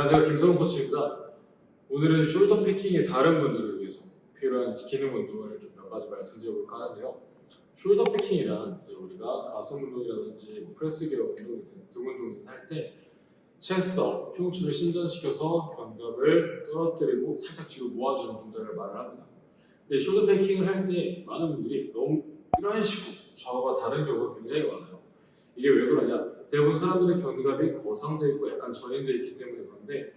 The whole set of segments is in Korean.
안녕하세요. 김성훈 코치입니다. 오늘은 숄더 패킹의 다른 분들을 위해서 필요한 기능 운동을 좀 몇 가지 말씀드려볼까 하는데요. 숄더 패킹이란 이제 우리가 가슴 운동이라든지 뭐 프레스 기어 운동이든 등 운동이든 할때 체스업, 흉추를 신전시켜서 견갑을 떨어뜨리고 살짝 뒤로 모아주는 동작을 말을 합니다. 근데 숄더 패킹을 할 때 많은 분들이 너무 이런 식으로 좌우가 다른 경우가 굉장히 많아요. 이게 왜 그러냐? 대부분 사람들의 견갑이 거상되어 있고 약간 전인되어 있기 때문에 그런데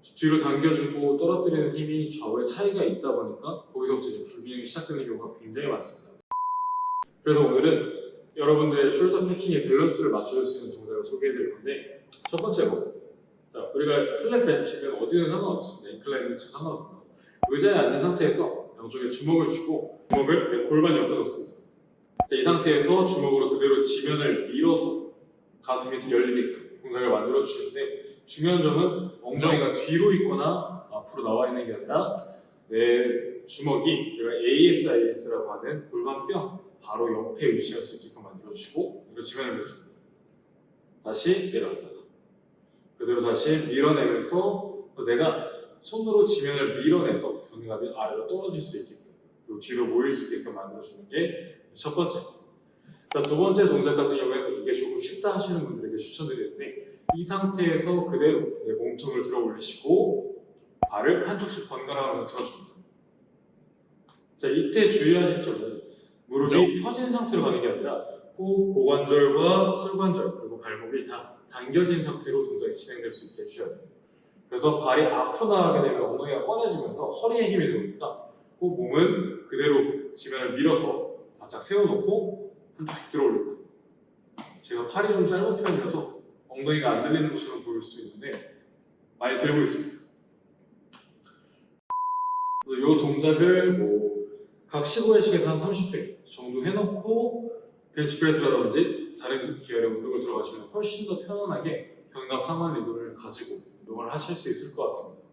뒤로 당겨주고 떨어뜨리는 힘이 좌우의 차이가 있다 보니까 거기서부터 이제 불균형이 시작되는 경우가 굉장히 많습니다. 그래서 오늘은 여러분들의 숄더 패킹의 밸런스를 맞춰줄 수 있는 동작을 소개해 드릴 건데 첫 번째로 자, 우리가 클랩 벤치는 어디든 상관없습니다. 인클라인 벤치 상관없고요. 의자에 앉은 상태에서 양쪽에 주먹을 쥐고 주먹을 골반 옆에 놓습니다. 자, 이 상태에서 주먹으로 그대로 지면을 밀어서 가슴이 열리게끔 동작을 만들어 주시는데 중요한 점은 엉덩이가 뒤로 있거나 앞으로 나와 있는 게 아니라 내 주먹이 우리가 ASIS라고 하는 골반뼈 바로 옆에 위치할 수 있게끔 만들어 주시고 이거 지면을 밀어주고 다시 내려갔다가 그대로 다시 밀어내면서 내가 손으로 지면을 밀어내서 견갑이 아래로 떨어질 수 있게끔 그리고 뒤로 모일 수 있게끔 만들어주는 게 첫 번째. 자, 두 번째 동작 같은 경우에는 이게 조금 쉽다 하시는 분들에게 추천드리는데 이 상태에서 그대로 내 몸통을 들어 올리시고 발을 한쪽씩 번갈아 가면서 들어줍니다. 자, 이때 주의하실 점은 무릎이 펴진 상태로 가는 게 아니라 꼭 고관절과 설관절 그리고 발목이 다 당겨진 상태로 동작이 진행될 수 있게 해주셔야 돼요. 그래서 발이 앞으로 나가게 되면 엉덩이가 꺼내지면서 허리에 힘이 들어오니까 꼭 몸은 그대로 지면을 밀어서 바짝 세워놓고 한쪽씩 들어 올리고 제가 팔이 좀 짧은 편이라서 엉덩이가 안 들리는 것처럼 보일 수 있는데 많이 들고 있습니다. 그래서 이 동작을 뭐 각 15회씩에서 한 30회 정도 해놓고 벤치프레스라든지 다른 계열의 운동을 들어가시면 훨씬 더 편안하게 견갑 상완 리듬을 가지고 운동을 하실 수 있을 것 같습니다.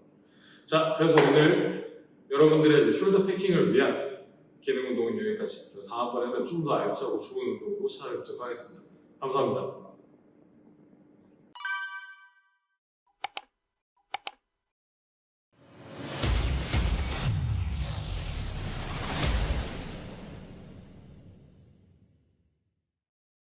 자, 그래서 오늘 여러분들의 이제 숄더 패킹을 위한 기능 운동은 여기까지. 다음번에는 좀 더 알차고 좋은 운동으로 찾아뵙도록 하겠습니다. 감사합니다.